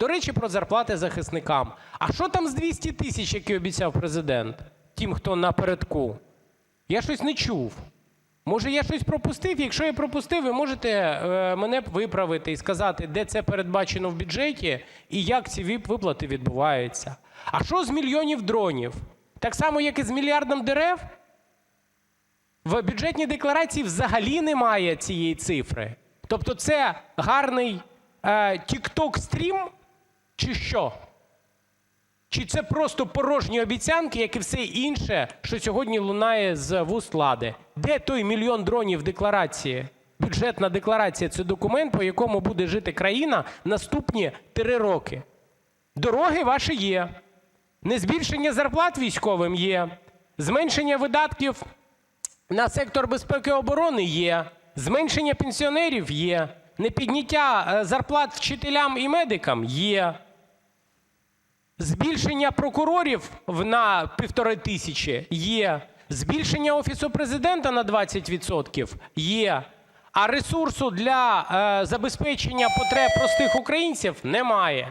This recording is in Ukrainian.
До речі, про зарплати захисникам. А що там з 200 тисяч, які обіцяв Президент? Тим, хто напередку? Я щось не чув. Може, я щось пропустив? Якщо я пропустив, ви можете е, мене виправити і сказати, де це передбачено в бюджеті і як ці ВІП-виплати відбуваються. А що з мільйонів дронів? Так само, як і з мільярдом дерев? В бюджетній декларації взагалі немає цієї цифри. Тобто це гарний е, TikTok-стрім чи що? Чи це просто порожні обіцянки, як і все інше, що сьогодні лунає з вуст влади? Де той мільйон дронів декларації? Бюджетна декларація це документ, по якому буде жити країна наступні три роки. Дороги ваші є. Незбільшення зарплат військовим є. Зменшення видатків на сектор безпеки і оборони є. Зменшення пенсіонерів є. Непідняття е, зарплат вчителям і медикам є. Збільшення прокурорів на півтори тисячі є. Збільшення Офісу Президента на 20% є. А ресурсу для е, забезпечення потреб простих українців немає.